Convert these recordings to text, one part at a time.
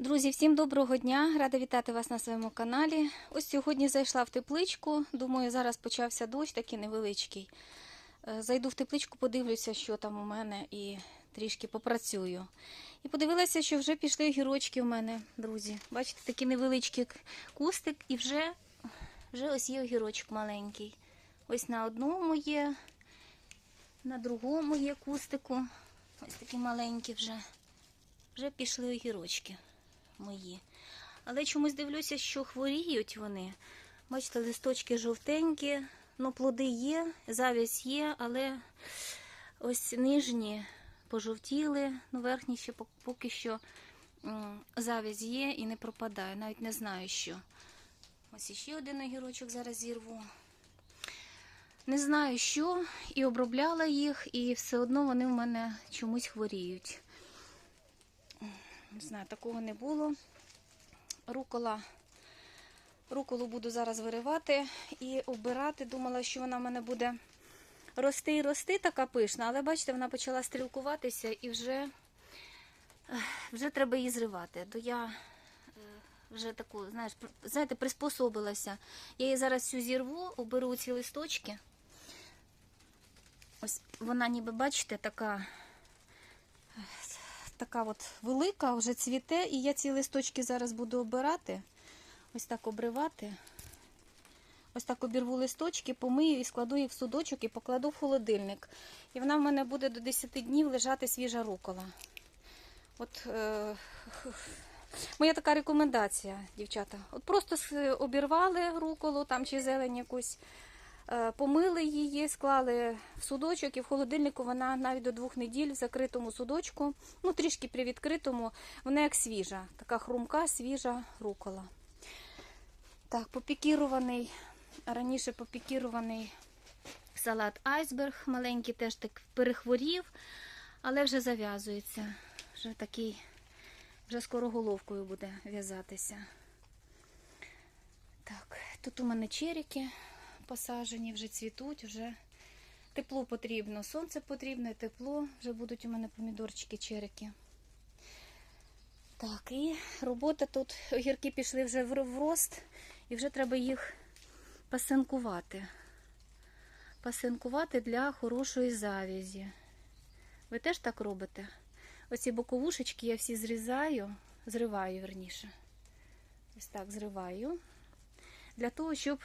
Друзі, всім доброго дня! Рада вітати вас на своєму каналі. Ось сьогодні зайшла в тепличку. Думаю, зараз почався дощ, такий невеличкий. Е, Зайду в тепличку, подивлюся, що там у мене, і трішки попрацюю. І подивилася, що вже пішли огірочки у мене, друзі. Бачите, такий невеличкий кустик, і вже, вже ось є огірочок маленький. Ось на одному є, на другому є кустику. Ось такі маленькі вже. Вже пішли огірочки мої. Але чомусь дивлюся, що хворіють вони. Бачите, листочки жовтенькі, ну плоди є, завість є, але ось нижні пожовтіли, ну верхні ще поки що завість є і не пропадає. Навіть не знаю що. Ось іще один огірочок зараз зірву. Не знаю що, і обробляла їх, і все одно вони в мене чомусь хворіють. Не знаю, такого не було. Рукола. Руколу буду зараз виривати і обирати. Думала, що вона в мене буде рости і рости, така пишна, але бачите, вона почала стрілкуватися і вже, вже треба її зривати. То я е, вже таку, знаєш, знаєте, приспособилася. Я її зараз всю зірву, оберу ці листочки. Ось вона ніби, бачите, така така от велика, вже цвіте, і я ці листочки зараз буду обирати. Ось так обривати. Ось так обірву листочки, помию і складу їх в судочок і покладу в холодильник. І вона в мене буде до 10 днів лежати свіжа рукола. От е, моя така рекомендація, дівчата. От просто обірвали руколу там чи зелень якусь. Е, Помили її, склали в судочок, і в холодильнику вона навіть до двох неділь в закритому судочку, ну трішки при відкритому, вона як свіжа, така хрумка, свіжа рукола. Так, попікірований, раніше попікірований салат айсберг, маленький теж так перехворів, але вже зав'язується. Вже такий, вже скоро головкою буде в'язатися. Так, тут у мене черіки посаджені, вже цвітуть, вже тепло потрібно, сонце потрібно, і тепло, вже будуть у мене помідорчики, черики. Так, і робота тут, огірки пішли вже в рост, і вже треба їх пасинкувати. Пасинкувати для хорошої завязі. Ви теж так робите? Оці боковушечки я всі зрізаю, зриваю верніше. Ось так зриваю. Для того, щоб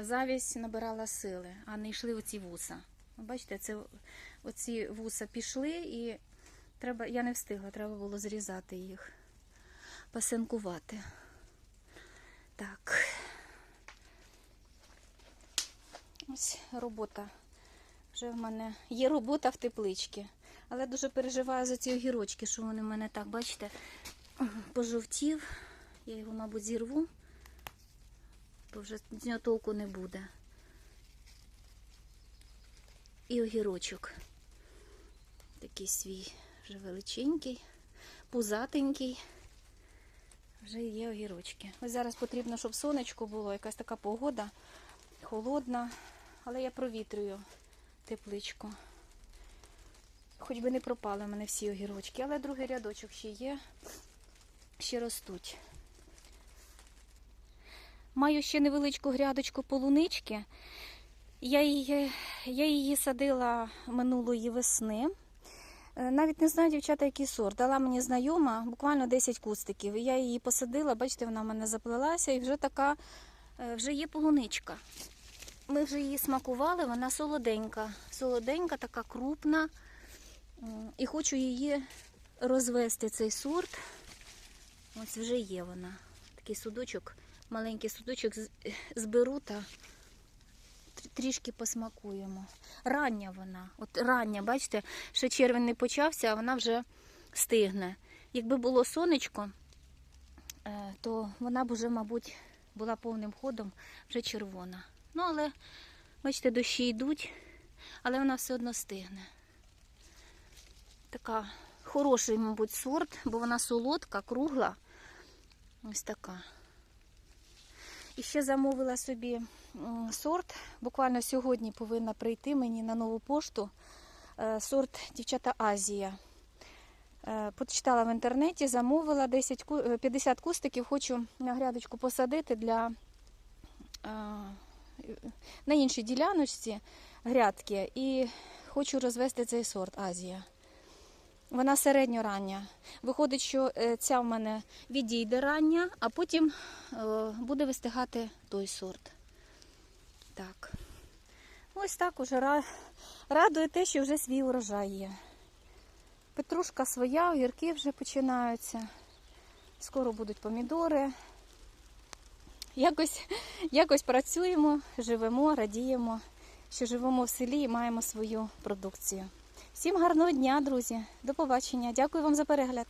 завість набирала сили, а не йшли оці вуса. Бачите, це оці вуса пішли і треба, я не встигла, треба було зрізати їх, пасинкувати. Так. Ось робота. Вже в мене є робота в тепличці. Але дуже переживаю за ці огірочки, що вони в мене так, бачите, пожовтів. Я його, мабуть, зірву бо вже з нього толку не буде. І огірочок. Такий свій вже величенький, пузатенький. Вже є огірочки. Ось зараз потрібно, щоб сонечко було, якась така погода, холодна, але я провітрюю тепличку. Хоч би не пропали в мене всі огірочки, але другий рядочок ще є, ще ростуть. Маю ще невеличку грядочку полунички. Я її, я її садила минулої весни. Е, Навіть не знаю, дівчата, який сорт. Дала мені знайома буквально 10 кустиків. Я її посадила, бачите, вона в мене заплелася і вже така, е, вже є полуничка. Ми вже її смакували, вона солоденька. Солоденька, така крупна. І хочу її розвести, цей сорт. Ось вже є вона. Такий судочок маленький судочок зберу та трішки посмакуємо. Рання вона, от рання, бачите, ще червень не почався, а вона вже стигне. Якби було сонечко, е, то вона б вже, мабуть, була повним ходом вже червона. Ну, але, бачите, дощі йдуть, але вона все одно стигне. Така хороший, мабуть, сорт, бо вона солодка, кругла. Ось така. І ще замовила собі сорт. Буквально сьогодні повинна прийти мені на нову пошту. Е, Сорт дівчата Азія. Е, Почитала в інтернеті, замовила 10, е, 50 кустиків, хочу на грядочку посадити для е, на іншій діляночці грядки і хочу розвести цей сорт Азія. Вона середньорання. Виходить, що е, ця в мене відійде рання, а потім е, буде вистигати той сорт. Так. Ось так уже радує те, що вже свій урожай є. Петрушка своя, огірки вже починаються. Скоро будуть помідори. Якось, якось працюємо, живемо, радіємо, що живемо в селі і маємо свою продукцію. Всім гарного дня, друзі. До побачення. Дякую вам за перегляд.